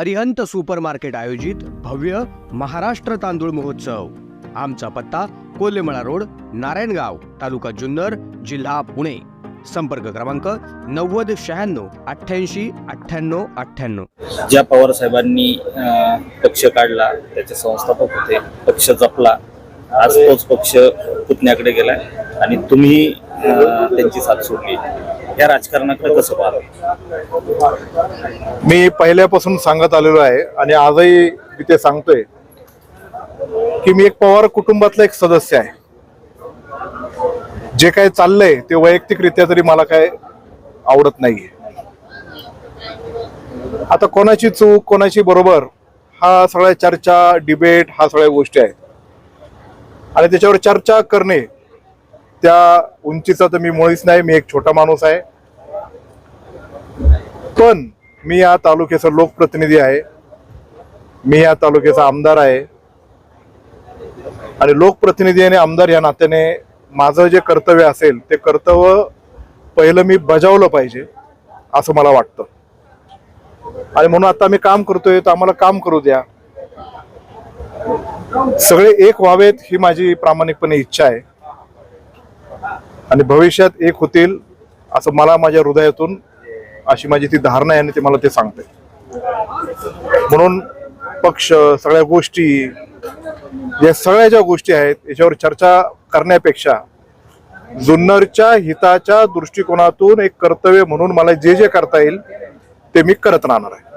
Arihant super market आयोजित भव्य महाराष्ट्र तांदूळ महोत्सव. आमचा पत्ता कोल्हेमळा रोड नारायणगाव तालुका जुन्नर जिल्हा पुणे. संपर्क क्रमांक नव्वद शहाण्णव अठ्ठ्याऐंशी अठ्ठ्याण्णव अठ्ठ्याण्णव. ज्या पवार साहेबांनी पक्ष काढला त्याचे संस्थापक होते पक्ष जपला. आज तोच पक्ष पुतण्याकडे गेलाय आणि तुम्ही त्यांची साथ सोडली. या राजकारणाकडे कसं पाहता मी पहिल्यापासून सांगत आलेलो आहे आणि आजही मी ते सांगतोय की मी एक पवार कुटुंबातला एक सदस्य आहे. जे काय चाललंय ते वैयक्तिकरित्या तरी मला काय आवडत नाहीये. आता कोणाची चूक कोणाची बरोबर हा सगळ्या चर्चा डिबेट हा सगळ्या गोष्टी आहेत. आणि त्याच्यावर चर्चा करणे त्या उंचीचा तर मी मुळीच नाही मी एक छोटा माणूस आहे. पण मी या तालुक्याचा लोकप्रतिनिधी आहे. मी या तालुक्याचा आमदार आहे. आणि लोकप्रतिनिधी आणि आमदार या नात्याने माझं जे कर्तव्य असेल ते कर्तव्य पहिलं मी बजावलं पाहिजे असं मला वाटतं. आणि म्हणून आता मी काम करतोय तर आम्हाला काम करू द्या. सगळे एक व्हावेत ही माझी प्रामाणिकपणे इच्छा आहे. आणि भविष्यात एक होतील असं मला माझ्या हृदयातून अशी माझी ती धारणा आहे आणि ते मला ते सांगते म्हणून पक्ष सगळ्या गोष्टी या सगळ्या ज्या गोष्टी आहेत याच्यावर चर्चा करण्यापेक्षा जुन्नरच्या हिताच्या दृष्टिकोनातून एक कर्तव्य म्हणून मला जे जे करता येईल ते मी करत राहणार आहे.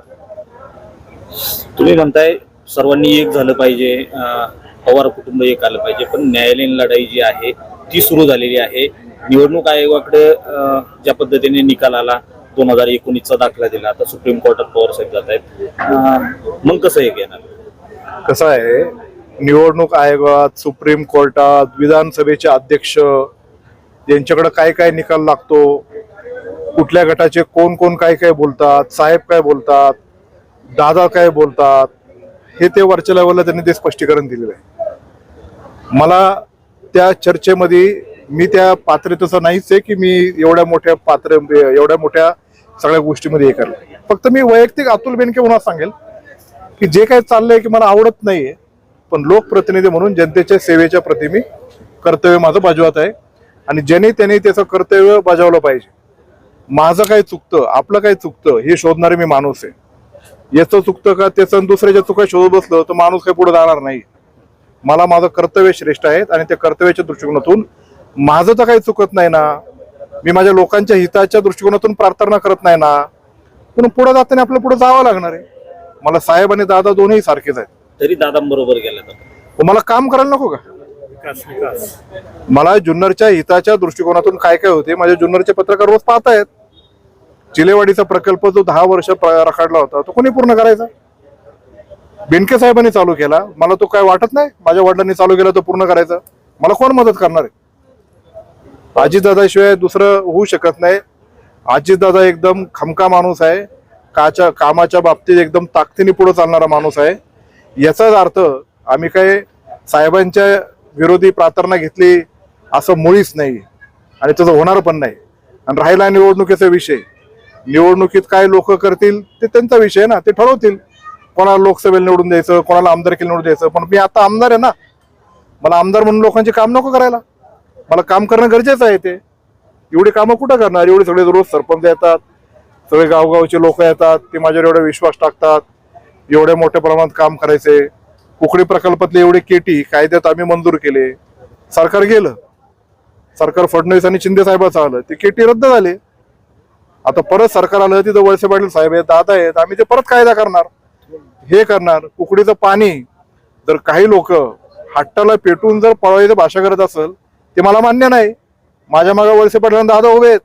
तुम्ही म्हणताय सर्वांनी एक झालं पाहिजे अं, पवार कुटुंब एक आलं पाहिजे पण न्यायालयीन लढाई जी आहे ती सुरू झालेली आहे. निवडणूक आयोगाकडे ज्या पद्धतीने निकाल आला दोन हजार एकोणीसचा दाखला दिला. आता सुप्रीम कोर्टात पवार साहेब जात आहेत. मग कसं एक येणार कसं आहे? निवडणूक आयोगात सुप्रीम कोर्टात विधानसभेचे अध्यक्ष यांच्याकडे काय काय निकाल लागतो? कुठल्या गटाचे कोण कोण काय काय बोलतात? साहेब काय बोलतात? दादा काय बोलतात? हे ते वरच्या लेवलला त्यांनी ते स्पष्टीकरण दिलेलं आहे. मला त्या चर्चेमध्ये मी त्या पात्रतेचं नाहीच आहे की मी एवढ्या मोठ्या पात्र एवढ्या मोठ्या सगळ्या गोष्टीमध्ये हे करलं. फक्त मी वैयक्तिक अतुल बेनके म्हणून सांगेल की जे काही चाललंय की मला आवडत नाहीये पण लोकप्रतिनिधी म्हणून जनतेच्या सेवेच्या प्रति मी कर्तव्य माझं बजवत आहे. आणि ज्याने त्याने त्याचं कर्तव्य बजावलं पाहिजे. माझं काय चुकतं आपलं काय चुकतं हे शोधणारे मी माणूस आहे. याचं चुकतं का त्याचं दुसऱ्याच्या चुका शोधत बसलं तर माणूस काही पुढे जाणार नाही. मला माझं कर्तव्य श्रेष्ठ आहेत आणि त्या कर्तव्याच्या दृष्टिकोनातून माझं तर काही चुकत नाही ना. मी माझ्या लोकांच्या हिताच्या दृष्टिकोनातून प्रार्थना करत नाही ना. पण पुढे जाताना आपलं पुढे जावं लागणार आहे. मला साहेब आणि दादा दोन्ही सारखेच आहेत. तरी दादांबरोबर गेला तर पण मला काम करायला नको का? मला जुन्नरच्या हिताच्या दृष्टिकोनातून काय काय होते माझ्या जुन्नरचे पत्रकार रोज पाहतायत. चिलेवाडीचा प्रकल्प जो दहा वर्ष रखडला होता तो कोणी पूर्ण करायचा? बेनके साहेबांनी चालू केला. मला तो काय वाटत नाही? माझ्या वडिलांनी चालू केला तो पूर्ण करायचा. मला कोण मदत करणार आहे? अजितदादाशिवाय दुसरं होऊ शकत नाही. अजितदादा एकदम खमका माणूस आहे. काच्या कामाच्या बाबतीत एकदम ताकदीने पुढे चालणारा माणूस आहे. याचाच अर्थ आम्ही काय साहेबांच्या विरोधी प्रार्थना घेतली असं मुळीच नाही. आणि तसं होणार पण नाही. आणि राहिला निवडणुकीचा विषय. निवडणुकीत काय लोक करतील ते त्यांचा विषय आहे ना. ते ठरवतील. कोणाला लोकसभेला निवडून द्यायचं कोणाला आमदारकीला निवडून द्यायचं. पण मी आता आमदार आहे ना. मला आमदार म्हणून लोकांचे काम नको करायला. मला काम करणं गरजेचं आहे ते. एवढी कामं कुठं करणार? एवढे सगळे रोज सरपंच येतात सगळे गावगावचे लोक येतात ते माझ्यावर एवढा विश्वास टाकतात एवढ्या मोठ्या प्रमाणात काम करायचे. कुकडी प्रकल्पातले एवढे केटी कायद्यात आम्ही मंजूर केले. सरकार गेलं. सरकार फडणवीस आणि शिंदे साहेबाचं आलं. ते केटी रद्द झाले. आता परत सरकार आलं तिथं वळसे पाटील साहेब आहेत दादा आहेत आम्ही ते परत कायदा करणार. हे करणार. कुकडीचं पाणी जर काही लोक हट्टाला पेटून जर पळवायचं भाषा करत असेल ते मला मान्य नाही. माझ्या मागे वळसे पाटील दादा उभे आहेत.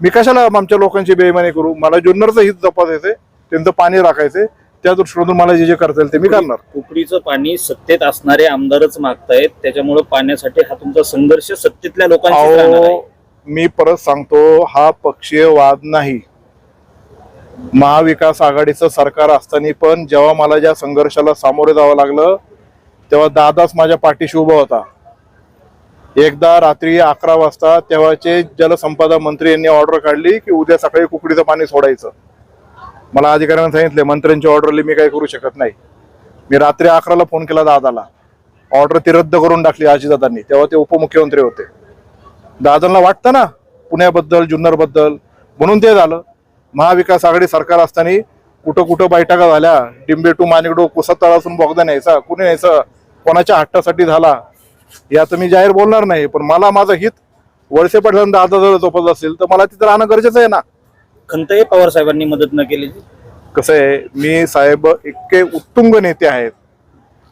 मी कशाला आमच्या लोकांची बेईमानी करू? मला जुन्नरचं हित जपासायचंय त्यांचं पाणी राखायचंय. त्या दृष्टीतून मला जे जे करता येईल ते मी करणार. कुकडीचं पाणी सत्तेत असणारे आमदारच मागतायत. त्याच्यामुळे पाण्यासाठी हा तुमचा संघर्ष सत्तेतल्या अहो मी परत सांगतो हा पक्षीय वाद नाही. महाविकास आघाडीचं सरकार असताना पण जेव्हा मला ज्या संघर्षाला सामोरे जावं लागलं तेव्हा दादाच माझ्या पाठीशी उभा होता. एकदा रात्री अकरा वाजता तेव्हाचे जलसंपदा मंत्री यांनी ऑर्डर काढली की उद्या सकाळी कुकडीचं पाणी सोडायचं. मला अधिकाऱ्यांना सांगितले मंत्र्यांची ऑर्डरली मी काही करू शकत नाही. मी रात्री अकराला फोन केला दादाला. ऑर्डर ती रद्द करून टाकली आजीदादांनी. तेव्हा ते उपमुख्यमंत्री होते. दादांना वाटतं ना पुण्याबद्दल जुन्नरबद्दल म्हणून ते झालं. महाविकास आघाडी सरकार असताना कुठं कुठं बैठका झाल्या. डिंबे टू मानिकडो कुसा तळासून बोगदा न्यायचा कुणी न्यायचं? कोणाच्या हट्टासाठी झाला? आता मी जाहीर बोलणार नाही पण मला माझं हित वळसे पाटलांना दादा जर झोपत असेल तर मला तिथं राहणं गरजेचं आहे ना. खंतही पवार साहेबांनी मदत न केली. कसं आहे मी साहेब इतके उत्तुंग नेते आहेत.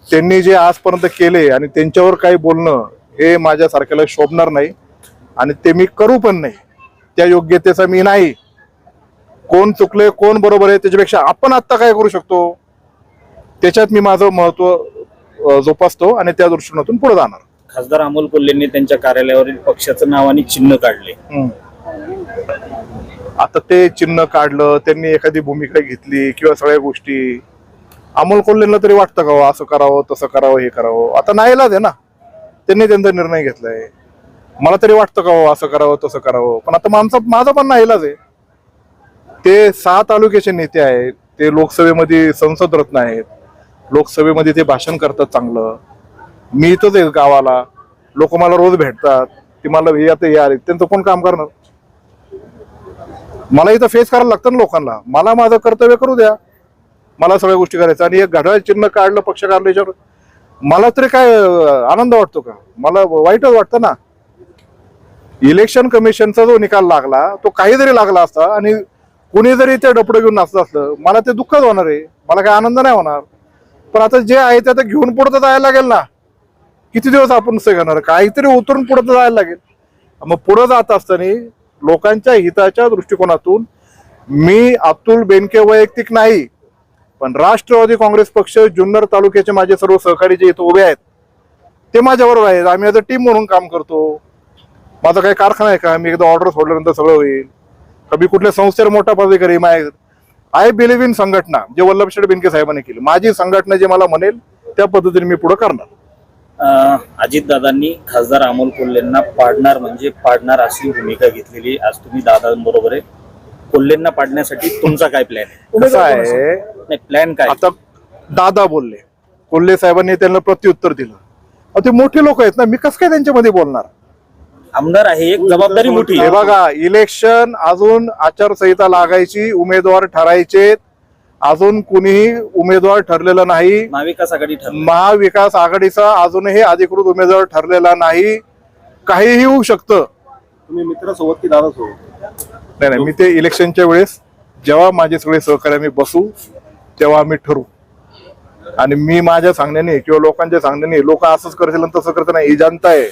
त्यांनी जे आजपर्यंत केले आणि त्यांच्यावर काही बोलणं हे माझ्यासारख्याला शोभणार नाही आणि ते मी करू पण नाही. त्या योग्यतेचा मी नाही. कोण चुकले कोण बरोबर आहे त्याच्यापेक्षा आपण आत्ता काय करू शकतो? त्याच्यात मी माझं महत्त्व जोपासतो आणि त्या दृष्टिकोनातून पुढे जाणार. खासदार अमोल कोल्हेंनी त्यांच्या कार्यालयावरील पक्षाचं नाव आणि चिन्ह काढले. आता ते चिन्ह काढलं त्यांनी एखादी भूमिका घेतली किंवा सगळ्या गोष्टी अमोल कोल्हेंना तरी वाटतं का हो, असं करावं तसं करावं हे करावं? आता नाही आहे ना. त्यांनी त्यांचा निर्णय घेतलाय. मला तरी वाटतं का हो, असं करावं तसं करावं? पण आता माणसं माझा पण नाही आहे. ते सहा तालुक्याचे नेते आहेत. ते लोकसभेमध्ये संसद रत्न आहेत. लोकसभेमध्ये ते भाषण करतात चांगलं. मी इथंच आहे गावाला. लोक मला रोज भेटतात. ती मला हे आता हे त्यांचं कोण काम करणार? मला इथं फेस करायला लागतं ना लोकांना. मला माझं कर्तव्य करू द्या. मला सगळ्या गोष्टी करायचं आणि एक घड्याळ चिन्ह काढलं पक्ष काढलं याच्यावर. मला तरी काय आनंद वाटतो का? मला वाईटच वाटतं ना. इलेक्शन कमिशनचा जो निकाल लागला तो काही जरी लागला असता आणि कुणी जरी ते डपडं घेऊन नाचत असलं. मला ते दुःखच होणार आहे. मला काय आनंद नाही होणार. पण आता जे आहे ते आता घेऊन पुढं तर जायला लागेल ना. किती दिवस आपण से घेणार काहीतरी उतरून पुढे तर जायला लागेल. मग पुढे जात असताना लोकांच्या हिताच्या दृष्टिकोनातून मी अतुल बेनके वैयक्तिक नाही पण राष्ट्रवादी काँग्रेस पक्ष जुन्नर तालुक्याचे माझे सर्व सहकारी जे इथं उभे आहेत ते माझ्याबरोबर आहेत. आम्ही आता टीम म्हणून काम करतो. माझा काही कारखाना आहे का? मी एकदा ऑर्डर सोडल्यानंतर सगळं होईल. कमी कुठल्या संस्थेला मोठा पदाधिकारी माय आय बिलीव्ह इन संघटना जे वल्लभ शेठ बेनके साहेबांनी केली. माझी संघटना जे मला म्हणेल त्या पद्धतीने मी पुढे करणार. अजित दादांनी खासदार अमोल कोल्हेंना पाडणार म्हणजे पाडणार अशी भूमिका घेतलेली आज तुम्ही दादांबरोबर आहे. कोल्हेंना पाडण्यासाठी तुमचा काय प्लॅन आहे? कसं आहे? नाही प्लॅन काय? आता दादा बोलले. कोल्हे साहेबांनी त्यांना प्रत्युत्तर दिलं. ते मोठे लोक आहेत ना मी कसं काय त्यांच्यामध्ये बोलणार? आमदार आहे एक जबाबदारी मोठी हे आहे. बघा इलेक्शन अजून आचारसंहिता लागायची उमेदवार ठरायचे अजून कुणीही उमेदवार ठरलेला नाही. महाविकास आघाडी महाविकास आघाडीचा अजूनही अधिकृत उमेदवार ठरलेला नाही. काहीही होऊ शकतं. तुम्ही मित्रासोबत की दादासोबत नाही नाही मी ते इलेक्शनच्या वेळेस जेव्हा माझे सगळे सहकारी आम्ही बसू तेव्हा आम्ही ठरवू आणि मी माझ्या सांगण्याने किंवा लोकांच्या सांगण्याने लोक असंच करतील आणि तसं करत नाही. ही जनता आहे.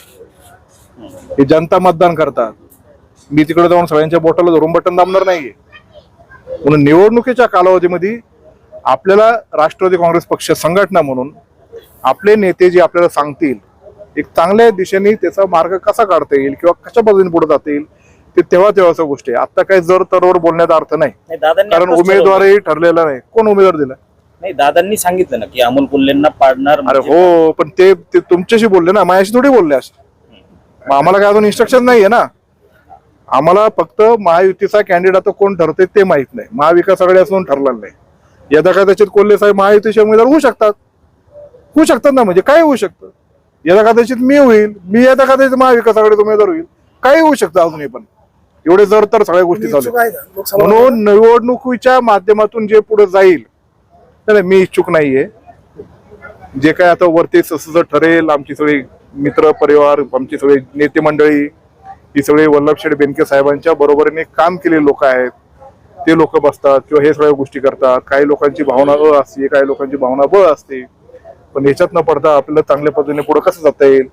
ही जनता मतदान करतात. मी तिकडे जाऊन सगळ्यांच्या बोटाला धरून बटन दाबणार नाहीये. म्हणून निवडणुकीच्या कालावधीमध्ये आपल्याला राष्ट्रवादी काँग्रेस पक्ष संघटना म्हणून आपले नेते जे आपल्याला सांगतील एक चांगल्या दिशेने त्याचा मार्ग कसा काढता येईल किंवा कशा पद्धतीने पुढे जाता येईल ते तेव्हा तेव्हाच गोष्ट आहे. आता काही जर तरवर बोलण्याचा अर्थ नाही. नाही दादांनी कारण. उमेदवारही ठरलेला नाही. कोण उमेदवार दिला? नाही दादांनी सांगितलं ना की अमोल कोल्हेंना पाडणार अरे म्हणजे हो पण ते तुमच्याशी बोलले ना. माझ्याशी थोडी बोलले असं. आम्हाला काय अजून इन्स्ट्रक्शन नाहीये ना? आम्हाला फक्त महायुतीचा कॅन्डिडेट कोण ठरते ते माहीत नाही. महाविकास आघाडी असून ठरलेलं नाही. यदा कदाचित कोल्हे साहेब महायुतीचे उमेदवार होऊ शकतात. होऊ शकतात ना म्हणजे काय होऊ शकतं? यदा कदाचित मी होईल मी यदा कदाचित महाविकास आघाडीचा उमेदवार होईल काही होऊ शकतं अजूनही पण. एवढे जर तर सगळ्या गोष्टी चालू. म्हणून निवडणुकीच्या माध्यमातून जे पुढे जाईल नाही, मी इच्छुक नाहीये. जे काय आता वरती ठरेल आमची सगळी मित्र परिवार आमची सगळी नेते मंडळी ही सगळे वल्लभशेठ बेनके साहेबांच्या बरोबरीने काम केलेले लोक आहेत. ते लोक बसतात किंवा हे सगळ्या गोष्टी करतात. काही लोकांची भावना अ असते काही लोकांची भावना ब असते. पण ह्याच्यात न पडता आपल्याला चांगल्या पद्धतीने पुढे कसं जाता येईल?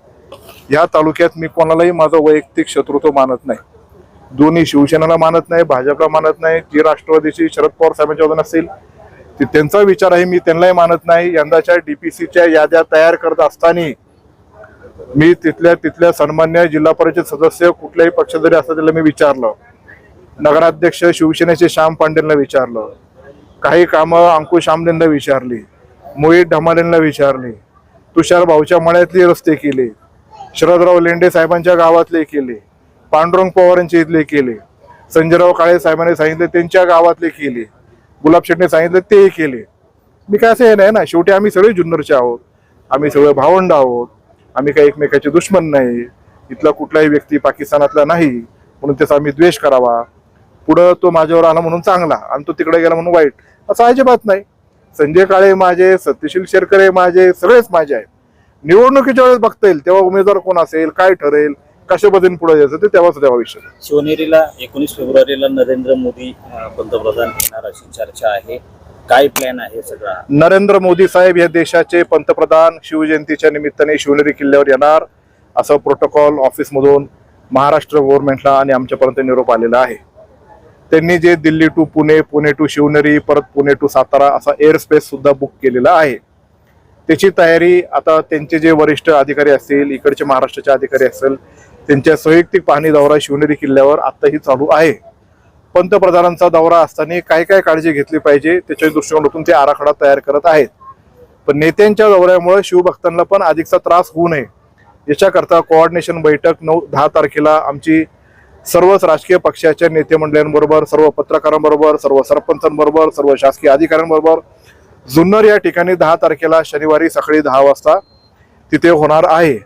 या तालुक्यात मी कोणालाही माझं वैयक्तिक शत्रुत्व मानत नाही. दोन्ही शिवसेनेला मानत नाही भाजपला मानत नाही. जी राष्ट्रवादीची शरद पवार साहेबांच्या वजन असेल ते त्यांचा विचार आहे मी त्यांनाही मानत नाही. यंदाच्या डीपीसीच्या याद्या तयार करत असताना मी तिथल्या तिथल्या सन्मान्य जिल्हा परिषद सदस्य कुठल्याही पक्ष जरी असला त्याला मी विचारलं. नगराध्यक्ष शिवसेनेचे श्याम पांडेंना विचारलं. काही कामं अंकुश आमलेंना विचारली. मोहित ढमालेंना विचारली. तुषार भाऊच्या मळ्यातले रस्ते केले. शरदराव लेंडे साहेबांच्या गावातले केले. पांडुरंग पवारांचे इथले केले. संजयराव काळे साहेबांनी सांगितले त्यांच्या गावातले केले. गुलाब शेटने सांगितले तेही केले. मी काय असं हे नाही ना शेवटी आम्ही सगळे जुन्नरचे आहोत. आम्ही सगळे भावंड आहोत. आम्ही काही एकमेकाचे दुश्मन नाही. इथला कुठलाही व्यक्ती पाकिस्तानातला नाही म्हणून त्याचा आम्ही द्वेष करावा. पुढं तो माझ्यावर आला म्हणून चांगला आणि तो तिकडे गेला म्हणून वाईट. असं अजिबात नाही. संजय काळे माझे सत्यशील शेरकर हे माझे सगळेच माझे आहेत. निवडणुकीच्या वेळेस बघता येईल तेव्हा उमेदवार कोण असेल काय ठरेल कशा पद्धतीने पुढे जायचं ते तेव्हाच तेव्हा विषय शिवनेरीला एकोणीस फेब्रुवारीला नरेंद्र मोदी पंतप्रधान येणार अशी चर्चा आहे. काय प्लॅन आहे सगळा? नरेंद्र मोदी साहेब या देशाचे पंतप्रधान शिवजयंतीच्या निमित्ताने शिवनेरी किल्ल्यावर येणार. असं प्रोटोकॉल ऑफिसमधून महाराष्ट्र गव्हर्नमेंटला आणि आमच्यापर्यंत निरोप आलेला आहे. त्यांनी जे दिल्ली टू पुणे पुणे टू शिवनेरी परत पुणे टू सातारा असा एअर स्पेस सुद्धा बुक केलेला आहे. त्याची तयारी आता त्यांचे जे वरिष्ठ अधिकारी असतील इकडचे महाराष्ट्राचे अधिकारी असतील त्यांच्या संयुक्तिक पाहणी दौरा शिवनेरी किल्ल्यावर आत्ताही चालू आहे. पंतप्रधानांचा दौरा असताना काय काय काळजी घेतली पाहिजे. त्याच्या दृष्टिकोनातून ते आराखडा तयार करत आहेत. पण नेत्यांच्या दौऱ्यामुळे शिवभक्तांना पण अधिकचा त्रास होऊ नये. याच्याकरता कोऑर्डिनेशन बैठक नऊ दहा तारखेला आमची सर्वच राजकीय पक्षाच्या नेते मंडळांबरोबर सर्व पत्रकारांबरोबर सर्व सरपंचांबरोबर सर्व शासकीय अधिकाऱ्यांबरोबर जुन्नर या ठिकाणी दहा तारखेला शनिवारी सकाळी दहा वाजता तिथे होणार आहे.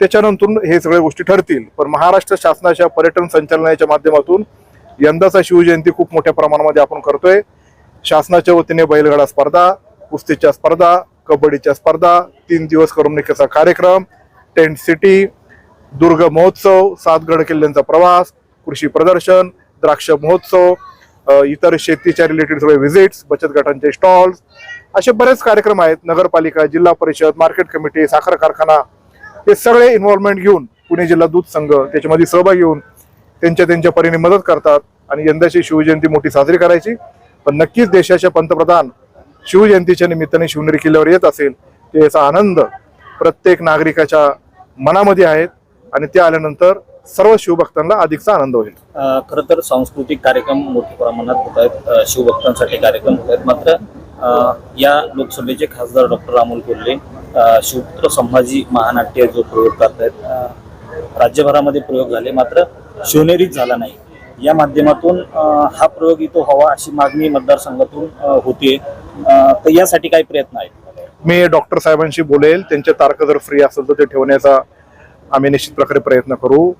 त्याच्यानंतर हे सगळ्या गोष्टी ठरतील. पण महाराष्ट्र शासनाच्या पर्यटन संचालनाच्या माध्यमातून यंदाचा शिवजयंती खूप मोठ्या प्रमाणामध्ये आपण करतोय. शासनाच्या वतीने बैलगाडा स्पर्धा कुस्तीच्या स्पर्धा कबड्डीच्या स्पर्धा तीन दिवस करमणुकीचा कार्यक्रम टेंट सिटी दुर्ग महोत्सव सातगड किल्ल्यांचा प्रवास कृषी प्रदर्शन द्राक्ष महोत्सव इतर शेतीच्या रिलेटेड सगळे व्हिजिट्स बचत गटांचे स्टॉल्स असे बरेच कार्यक्रम आहेत. नगरपालिका जिल्हा परिषद मार्केट कमिटी साखर कारखाना हे सगळे इन्व्हॉल्वमेंट घेऊन पुणे जिल्हा दूध संघ त्याच्यामध्ये सहभागी होऊन त्यांच्या त्यांच्या परीने मदत करतात आणि यंदाची शिवजयंती मोठी साजरी करायची. पण नक्कीच देशाचे पंतप्रधान शिवजयंतीच्या निमित्ताने शिवनेरी किल्ल्यावर येत असेल तर याचा आनंद प्रत्येक नागरिकाच्या मनामध्ये आहेत आणि ते आल्यानंतर सर्व शिवभक्तांना अधिकचा आनंद होईल. खरं तर सांस्कृतिक कार्यक्रम मोठ्या प्रमाणात होत आहेत. शिवभक्तांसाठी कार्यक्रम होत आहेत. मात्र या लोकसभेचे खासदार डॉक्टर अमोल कोल्हे शिवपुत्र संभाजी महानाट्य जो प्रयोग करतायत आहेत राज्यभरामध्ये प्रयोग झाले. मात्र शिवनेरीत झाला नाही. या माध्यमातून हा प्रयोग इथं व्हावा अशी मागणी मतदारसंघातून होते तर यासाठी काही प्रयत्न आहेत. मी डॉक्टर साहेबांशी बोलेल. त्यांचे तारक जर फ्री असेल तर ते ठेवण्याचा आम्ही निश्चित प्रकारे प्रयत्न करू.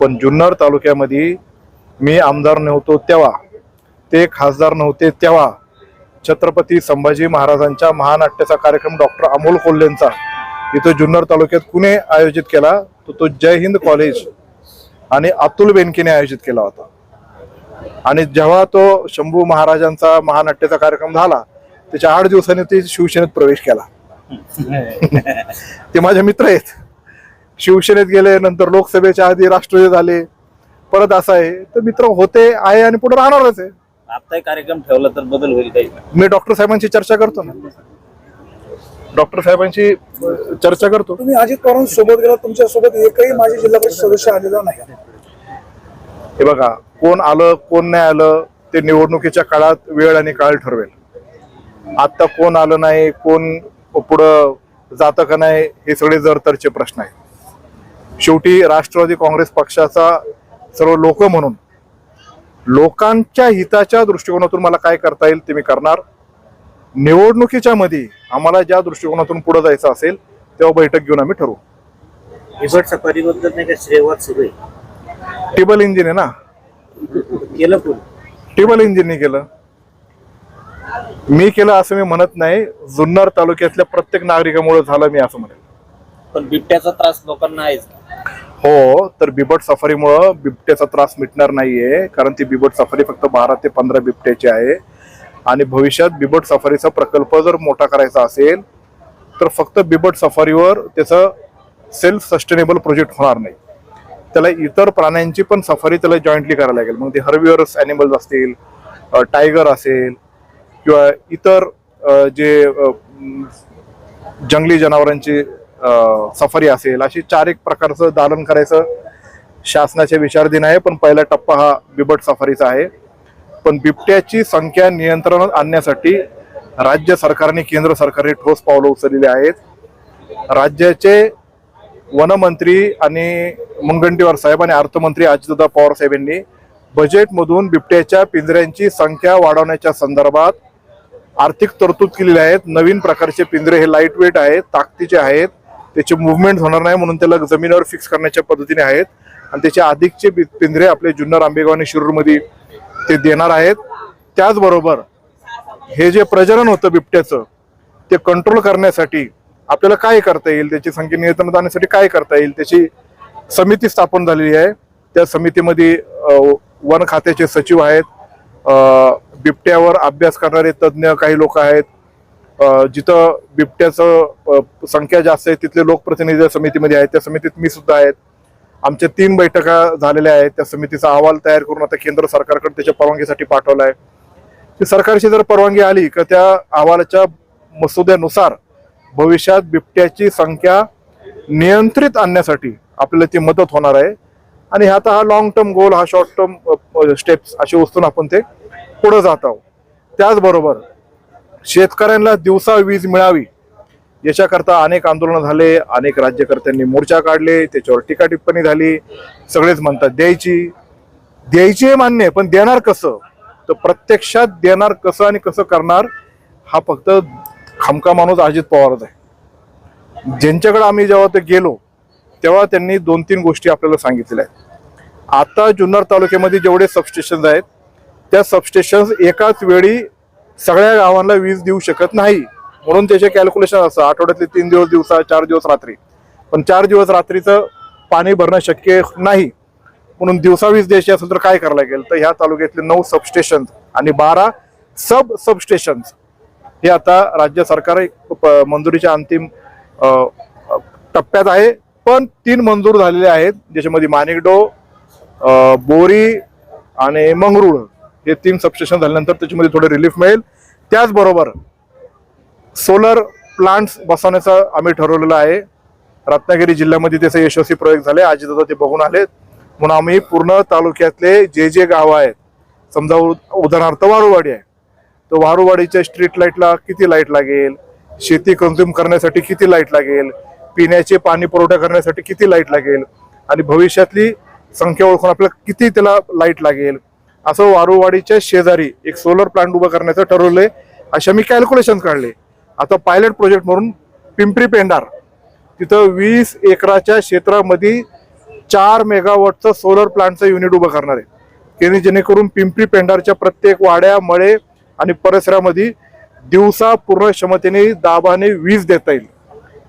पण जुन्नर तालुक्यामध्ये मी आमदार नव्हतो तेव्हा. ते खासदार नव्हते तेव्हा. छत्रपती संभाजी महाराजांच्या महानाट्याचा कार्यक्रम डॉक्टर अमोल कोल्हेंचा इथं जुन्नर तालुक्यात कुणी आयोजित केला? तर तो जय हिंद कॉलेज. आणि अतुल बेनकेने आयोजित केला होता. आणि जेव्हा तो शंभू महाराजांचा महानाट्याचा कार्यक्रम झाला त्याच्या आठ दिवसांनी ते शिवसेनेत प्रवेश केला. ते माझे मित्र आहेत. शिवसेनेत गेले नंतर लोकसभेच्या आधी राष्ट्रवादी झाले परत असं आहे. तर मित्र होते आहे आणि पुढे राहणारच आहे. आत्ताही कार्यक्रम ठेवला तर बदल होईल काही. मी डॉक्टर साहेबांशी चर्चा करतो ना. डॉक्टर साहेबांशी चर्चा करतो. तुम्ही अजित सोबत गेला तुमच्यासोबत एकही माझे जिल्हा परिषद सदस्य आलेला नाही. हे बघा कोण आलं कोण नाही आलं ते निवडणुकीच्या काळात वेळ आणि काळ ठरवेल. आता कोण आलं नाही कोण पुढं जातं का नाही हे सगळे जर तरचे प्रश्न आहेत. शेवटी राष्ट्रवादी काँग्रेस पक्षाचा सर्व लोक म्हणून लोकांच्या हिताच्या दृष्टिकोनातून मला काय करता येईल ते मी करणार. निवडणुकीच्या मध्ये आम्हाला ज्या दृष्टिकोनातून पुढे जायचं असेल तेव्हा बैठक घेऊन आम्ही ठरवू. हिबट सफारीबद्दल नाही का श्रेयवाद सुरू आहे? टेबल इंजिन आहे ना? केलं कोण? टेबल इंजिनने केलं. मी केलं असं मी म्हणत नाही जुन्नर तालुक्यातल्या प्रत्येक नागरिकामुळे झालं मी असं म्हणेल. पण बिबट्याचा त्रास लोकांना आहेच हो तर बिबट सफारीमुळं बिबट्याचा त्रास मिटणार नाहीये कारण ती बिबट सफारी फक्त बारा ते पंधरा बिबट्याची आहे. आणि भविष्यात बिबट सफारीचा प्रकल्प जर मोठा करायचा असेल तर फक्त बिबट सफारीवर त्याचं सेल्फ सस्टेनेबल प्रोजेक्ट होणार नाही. त्याला इतर प्राण्यांची पण सफारी त्याला जॉईंटली करायला लागेल. मग ते हर्विअर्स ॲनिमल्स असतील टायगर असेल किंवा इतर जे जंगली जनावरांची सफारी असेल अशी चार एक प्रकारचं दालन करायचं शासनाच्या विचारधीन आहे. पण पहिला टप्पा हा बिबट सफारीचा आहे. पण बिबट्याची संख्या नियंत्रणात आणण्यासाठी राज्य सरकारने केंद्र सरकारने ठोस पावलं उचललेली आहेत. राज्याचे वनमंत्री आणि मुनगंटीवार साहेब आणि अर्थमंत्री अजितदादा पवार साहेब यांनी बजेटमधून बिबट्याच्या पिंजऱ्यांची संख्या वाढवण्याच्या संदर्भात आर्थिक तरतूद केलेली आहेत. नवीन प्रकारचे पिंजरे हे लाइट वेट आहेत ताकदीचे आहेत. त्याची मुवमेंट होणार नाही म्हणून त्याला जमिनीवर फिक्स करण्याच्या पद्धतीने आहेत. आणि त्याचे अधिकचे पिंजरे आपले जुन्नर आंबेगाव आणि शिरूरमध्ये ते देणार आहेत. त्याचबरोबर हे जे प्रजनन होतं बिबट्याचं ते कंट्रोल करण्यासाठी आपल्याला काय करता येईल? त्याची संख्या नियंत्रणात आणण्यासाठी काय करता येईल? त्याची समिती स्थापन झालेली आहे. त्या समितीमध्ये वन खात्याचे सचिव आहेत. बिबट्यावर अभ्यास करणारे तज्ज्ञ काही लोक आहेत. जिथं बिबट्याचं संख्या जास्त आहे तिथले लोकप्रतिनिधी समितीमध्ये आहेत. त्या समितीत मी सुद्धा आहेत आमच्या तीन बैठका झालेल्या आहेत. त्या समितीचा अहवाल तयार करून आता केंद्र सरकारकडे त्याच्या परवानगीसाठी पाठवला आहे ती सरकारची जर परवानगी आली तर त्या अहवालाच्या मसुद्यानुसार भविष्यात बिबट्याची संख्या नियंत्रित आणण्यासाठी आपल्याला ती मदत होणार आहे. आणि आता हा लॉंग टर्म गोल हा शॉर्ट टर्म स्टेप्स अशी वस्तून आपण ते पुढे जात आहोत. त्याचबरोबर शेतकऱ्यांना दिवसा वीज मिळावी याच्याकरता अनेक आंदोलनं झाले अनेक राज्यकर्त्यांनी मोर्चा काढले त्याच्यावर टीका टिप्पणी झाली. सगळेच म्हणतात द्यायची द्यायची मान्य आहे, पण देणार कसं? तर प्रत्यक्षात देणार कसं आणि कसं करणार हा फक्त खमका माणूस अजित पवारच आहे. ज्यांच्याकडे आम्ही जेव्हा ते गेलो तेव्हा त्यांनी दोन तीन गोष्टी आपल्याला सांगितलेल्या आहेत आता जुन्नर तालुक्यामध्ये जेवढे सबस्टेशन आहेत त्या सबस्टेशन एकाच वेळी सगळ्या गावांना वीज देऊ शकत नाही. म्हणून त्याचे कॅल्क्युलेशन असतं आठवड्यातले तीन दिवस दिवसा चार दिवस रात्री. पण चार दिवस रात्रीचं पाणी भरणं शक्य नाही. म्हणून दिवसा वीज द्यायची असेल तर काय करायला लागेल? तर ह्या तालुक्यातले नऊ सबस्टेशन आणि बारा सब सबस्टेशन हे आता राज्य सरकार एक प- मंजुरीच्या अंतिम टप्प्यात आहे. पण तीन मंजूर झालेले आहेत. ज्याच्यामध्ये माणिकडो बोरी आणि मंगरुळ हे तीन सबस्टेशन झाल्यानंतर त्याच्यामध्ये थोडे रिलीफ मिळेल. त्याचबरोबर सोलर प्लांट्स बसवण्याचं आम्ही ठरवलेलं आहे. रत्नागिरी जिल्ह्यामध्ये त्याचे यशस्वी प्रयोग झाले. आजी दादा ते बघून आले म्हणून आम्ही पूर्ण तालुक्यातले जे जे गाव आहेत समजा उ- उदाहरणार्थ वारुवाडी आहे. तर वारुवाडीच्या स्ट्रीट लाईटला किती लाइट लागेल? शेती कन्झ्युम करण्यासाठी किती लाइट लागेल? पिण्याचे पाणी पुरवठा करण्यासाठी किती लाइट लागेल? आणि भविष्यातली संख्या ओळखून आपल्याला किती त्याला लाइट लागेल? असं वारुवाडीच्या शेजारी एक सोलर प्लांट उभं करण्याचं ठरवलंय. अशा मी कॅल्क्युलेशन काढले. आता पायलट प्रोजेक्ट म्हणून पिंपरी पेंडार तिथं वीस एकराच्या क्षेत्रामध्ये चार मेगावॉटचं सोलर प्लांटचं युनिट उभं करणार आहे. त्यांनी जेणेकरून पिंपरी पेंडारच्या प्रत्येक वाड्या मळे आणि परिसरामध्ये दिवसा पूर्ण क्षमतेने दाबाने वीज देता येईल.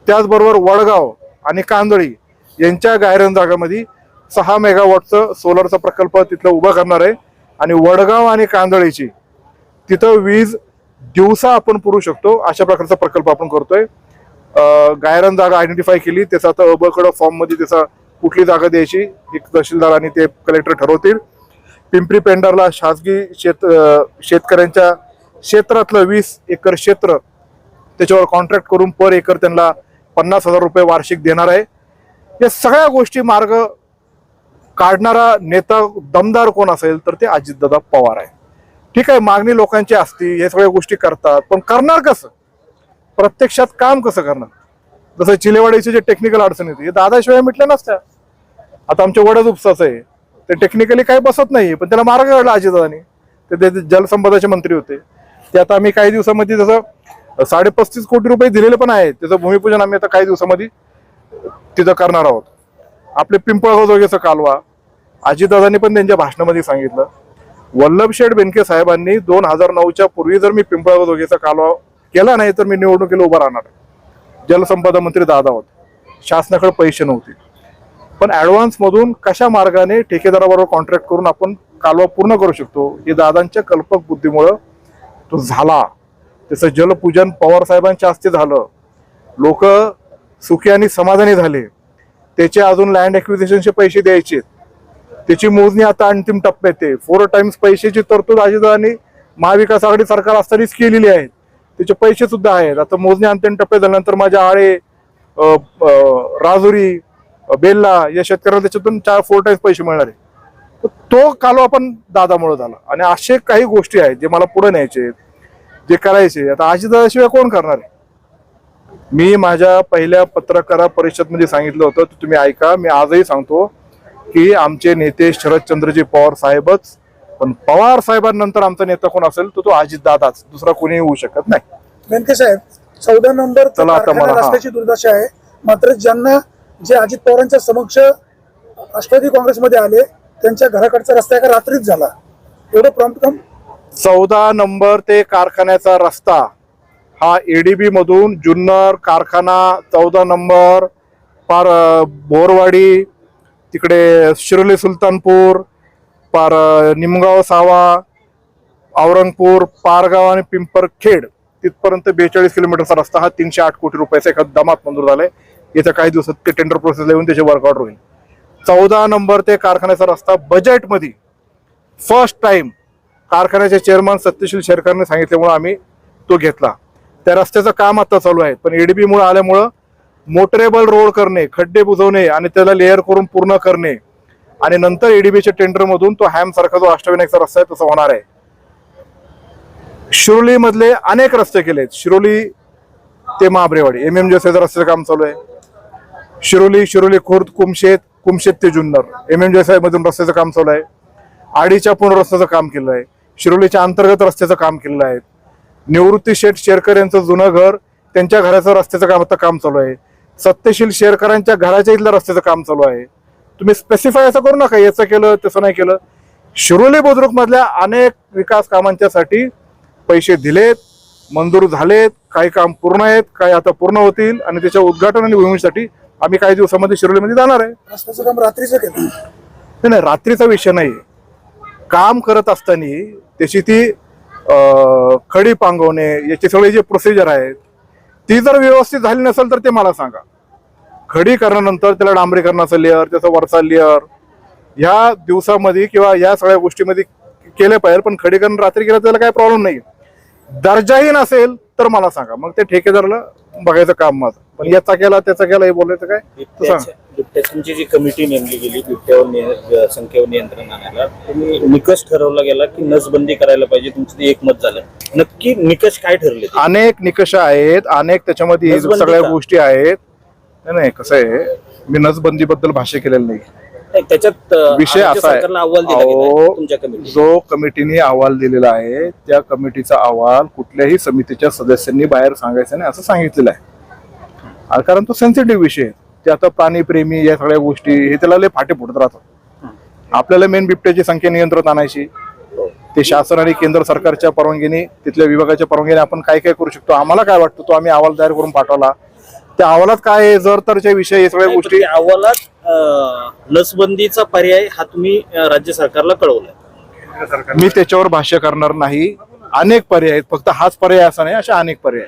त्याचबरोबर वडगाव आणि कांदळी यांच्या गायरन जागामध्ये सहा मेगावॉटचं सोलरचा प्रकल्प तिथलं उभा करणार आहे. आणि वडगाव आणि कांदळीची तिथं वीज दिवसा आपण पुरू शकतो अशा प्रकारचा प्रकल्प आपण करतोय. अं, गायरन जागा आयडेंटिफाय केली त्याचा आता अबकड फॉर्ममध्ये त्याचा कुठली जागा द्यायची एक तहसीलदार आणि ते कलेक्टर ठरवतील. पिंपरी पेंडारला शासकीय शेत शेतकऱ्यांच्या क्षेत्रातलं वीस एकर क्षेत्र त्याच्यावर कॉन्ट्रॅक्ट करून पर एकर त्यांना पन्नास हजार रुपये वार्षिक देणार आहे. या सगळ्या गोष्टी मार्ग काढणारा नेता दमदार कोण असेल तर ते अजितदादा पवार आहे. ठीक आहे मागणी लोकांची असती हे सगळ्या गोष्टी करतात पण करणार कसं? प्रत्यक्षात काम कसं करणार? जसं चिलेवाडीचे जे टेक्निकल अडचणी होती हे दादाशिवाय मिटल्या नसत्या. आता आमच्या वडच उपसाचं आहे. ते टेक्निकली काही बसत नाही पण त्याला मार्ग काढला अजितदादानी ते ते जलसंपदाचे मंत्री होते. ते आता आम्ही काही दिवसामध्ये जसं साडेपस्तीस कोटी रुपये दिलेले पण आहेत. त्याचं भूमिपूजन आम्ही आता काही दिवसामध्ये तिथं करणार आहोत. आपले पिंपळगाव जोगेचा कालवा अजितदादांनी पण त्यांच्या भाषणामध्ये सांगितलं. वल्लभशेठ बेनके साहेबांनी दोन हजार नऊच्या पूर्वी जर मी पिंपळगाव जोगेचा कालवा केला नाही तर मी निवडणुकीला उभा राहणार. जलसंपदा मंत्री दादा होते. शासनाकडे पैसे नव्हते. पण ॲडव्हान्समधून कशा मार्गाने ठेकेदाराबरोबर कॉन्ट्रॅक्ट करून आपण कालवा पूर्ण करू शकतो हे दादांच्या कल्पक बुद्धीमुळं तो झाला. त्याचं जलपूजन पवार साहेबांच्या हस्ते झालं. लोक सुखी आणि समाधानी झाले. त्याचे अजून लँड ऍक्विजिशनचे पैसे द्यायचे त्याची मोजणी आता अंतिम टप्प्यात आहे. फोर टाइम्स पैशाची तरतूद अजितदादांनी महाविकास आघाडी सरकार असतानाच केलेली आहे. त्याचे पैसे सुद्धा आहेत. आता मोजणी अंतिम टप्प्यात झाल्यानंतर माझ्या आळे राजुरी बेल्ला या शेतकऱ्याला त्याच्यातून चार फोर टाइम्स पैसे मिळणार आहे. तर तो कालवा पण दादामुळे झाला. आणि असे काही गोष्टी आहेत जे मला पुढे न्यायचे जे करायचे आता दादाशिवाय कोण करणार आहे? मी माझ्या पहिल्या पत्रकार परिषदमध्ये सांगितलं होतं तर तुम्ही ऐका मी आजही सांगतो. की आमचे नेते शरदचंद्रजी पवार साहेबच पण पवार साहेबांनंतर आमचा नेता कोण असेल तर तो अजित दादाच दुसरा कोणी होऊ शकत नाही. व्यंके साहेब चौदा नंबर चला आता मला- हा. रस्त्याची दुर्दशा आहे. मात्र ज्यांना जे अजित पवारांच्या समक्ष राष्ट्रवादी काँग्रेसमध्ये आले त्यांच्या घराकडचा रस्ता एका रात्रीच झाला. एवढं प्रॉम्प्ट काम चौदा नंबर ते कारखान्याचा रस्ता. हा एडीबी मधून जुन्नर कारखाना चौदा नंबर पार अ, बोरवाडी तिकडे शिरोली सुलतानपूर पार निमगाव सावा औरंगपूर पारगाव आणि पिंपरखेड तिथपर्यंत बेचाळीस किलोमीटरचा रस्ता हा तीनशे आठ कोटी रुपयाचा एका दमात मंजूर झालाय. येत्या काही दिवसात ते टेंडर प्रोसेस येऊन त्याचे वर्कआउट होईल. चौदा नंबर ते कारखान्याचा रस्ता बजेटमध्ये फर्स्ट टाइम कारखान्याचे चेअरमन सत्यशील शेरकरने सांगितल्यामुळे आम्ही तो घेतला. त्या रस्त्याचं काम आता चालू आहे पण एडीबीमुळे आल्यामुळं मोटरेबल रोड करणे खड्डे बुजवणे आणि त्याला लेअर करून पूर्ण करणे आणि नंतर एडीबीच्या टेंडरमधून तो हॅम सारखा जो अष्टविनायकचा रस्ता आहे तसा होणार आहे. शिरोली मधले अनेक रस्ते केलेत. शिरोली ते महाबरेवाडी एम एम रस्त्याचं काम चालू आहे. शिरोली शिरोली खुर्द कुमशेत कुमशेत ते जुन्नर. एम एम मधून रस्त्याचं काम चालू आहे. आडीच्या पूर्ण रस्त्याचं काम केलं आहे. शिरोलीच्या अंतर्गत रस्त्याचं काम केलेलं आहे. निवृत्ती शेठ शेरकर यांचं जुनं घर त्यांच्या घराचं रस्त्याचं काम आता काम चालू आहे. सत्यशील शेरकरांच्या घराच्या इथलं रस्त्याचं काम चालू आहे. तुम्ही स्पेसिफाय असं करू नका याचं केलं तसं नाही केलं. शिरोली बुद्रुक मधल्या अनेक विकास कामांच्यासाठी पैसे दिलेत मंजूर झालेत काही काम पूर्ण आहेत काही आता पूर्ण होतील आणि त्याच्या उद्घाटन आणि भूमीसाठी आम्ही काही दिवसामध्ये शिरोलीमध्ये जाणार आहे. रस्त्याचं काम रात्रीचं केलं. नाही नाही रात्रीचा विषय नाही. काम करत असताना त्याची ती खडी पांगवणे याचे सगळे जे प्रोसिजर आहेत ती जर व्यवस्थित झाली नसेल तर ते मला सांगा. खडी करण्यानंतर त्याला डांबरीकरणाचं लेअर त्याचा वरचा लेअर ह्या दिवसामध्ये किंवा या सगळ्या गोष्टीमध्ये केलं पाहिजे पण खडीकरण रात्री केलं त्याला काही प्रॉब्लेम नाही दर्जाही नसेल तर मला सांगा. मग ते ठेकेदाराला बघायचं काम माझं. पण याचा केला त्याचा केला हे बोलायचं काय? तर सांगा. बिबट्याच्या बिबट्या- तुमची जी कमिटी नेमली गेली बिबट्यावर निय- संख्येवर नियंत्रण आणायला तुम्ही निकष ठरवला गेला की नसबंदी करायला पाहिजे तुमचं ते एकमत झालं. नक्की निकष काय ठरले ते? अनेक निकष आहेत अनेक त्याच्यामध्ये नसबंदी सगळ्या का? गोष्टी आहेत. नाही नाही कसं आहे मी नसबंदी बद्दल भाष्य केलेलं नाही. नाही, त्याच्यात अं, विषय असा आहे. सरकारला अहवाल दिला गेलाय अहो, तुमच्या कमिटी जो कमिटीने अहवाल दिलेला आहे त्या कमिटीचा अहवाल कुठल्याही समितीच्या सदस्यांनी बाहेर सांगायचा नाही असं सांगितलेलं आहे. कारण तो सेन्सिटिव्ह विषय आहे. ते आता प्राणीप्रेमी या सगळ्या गोष्टी हे त्याला लय फाटे फुटत राहतात. आपल्याला मेन बिबट्याची संख्या नियंत्रणात आणायची. ते शासन आणि केंद्र सरकारच्या परवानगीने तिथल्या विभागाच्या परवानगीने आपण काय काय करू शकतो आम्हाला काय वाटतं तो आम्ही अहवाल तयार करून पाठवला. त्या अहवालात काय आहे, जर तरच्या विषय हे सगळ्या गोष्टी अहवालात लसबंदीचा पर्याय हा तुम्ही राज्य सरकारला कळवलाय. मी त्याच्यावर भाष्य करणार नाही. अनेक पर्याय आहेत फक्त हाच पर्याय असा नाही अशा अनेक पर्याय